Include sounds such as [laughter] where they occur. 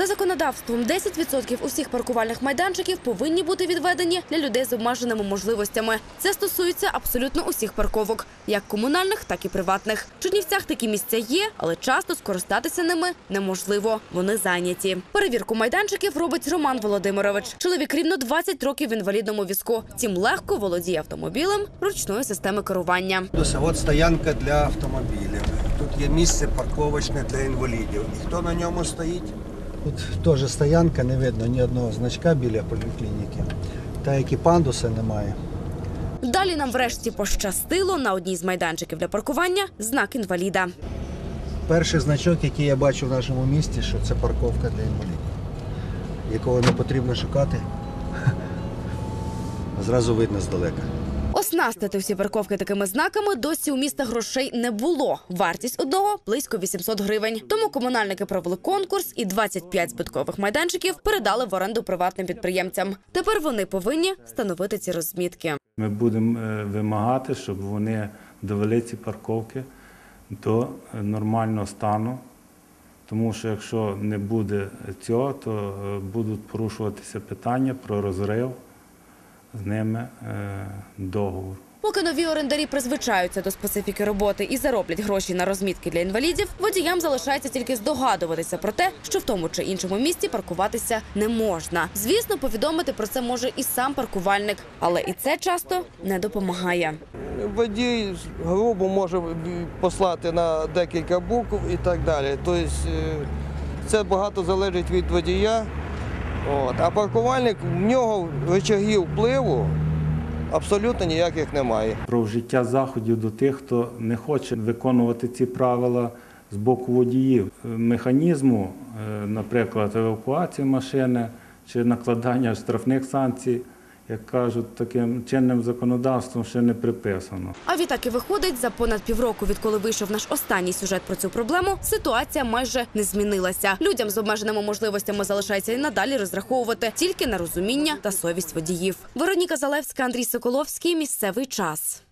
За законодавством 10% усіх паркувальних майданчиків повинні бути відведені для людей з обмеженими можливостями. Це стосується абсолютно усіх парковок, як комунальних, так і приватних. В Чернівцях такі місця є, але часто скористатися ними неможливо. Вони зайняті. Перевірку майданчиків робить Роман Володимирович. Чоловік рівно 20 років в інвалідному візку. Втім, легко володіє автомобілем ручної системи керування. От стоянка для автомобілів. Тут є місце парковочне для інвалідів. І хто на ньому стоїть? Тут теж стоянка, не видно ні одного значка біля поліклініки. Та як і пандуса немає. Далі нам врешті пощастило на одній з майданчиків для паркування знак інваліда. Перший значок, який я бачу в нашому місті, що це парковка для інвалідів, якого не потрібно шукати. [laughs] Зразу видно здалека. Оснастити всі парковки такими знаками досі у міста грошей не було. Вартість одного близько 800 гривень. Тому комунальники провели конкурс і 25 збиткових майданчиків передали в оренду приватним підприємцям. Тепер вони повинні встановити ці розмітки. Ми будемо е, вимагати, щоб вони довели ці парковки до е, нормального стану, тому що якщо не буде цього, то е, будуть порушуватися питання про розрив з ними е, договору. Поки нові орендарі призвичаються до специфіки роботи і зароблять гроші на розмітки для інвалідів, водіям залишається тільки здогадуватися про те, що в тому чи іншому місці паркуватися не можна. Звісно, повідомити про це може і сам паркувальник, але і це часто не допомагає. Водій грубо може послати на декілька букв і так далі. Тобто е, це багато залежить від водія. От. А паркувальник в нього рычагів впливу абсолютно ніяких немає. Про вжиття заходів до тих, хто не хоче виконувати ці правила з боку водіїв. Механізму, е, наприклад, евакуації машини чи накладання штрафних санкцій, як кажуть, таким чинним законодавством ще не приписано. А відтак і виходить, за понад півроку, відколи вийшов наш останній сюжет про цю проблему, ситуація майже не змінилася. Людям з обмеженими можливостями залишається і надалі розраховувати тільки на розуміння та совість водіїв. Вероніка Залевська, Андрій Соколовський. Місцевий час.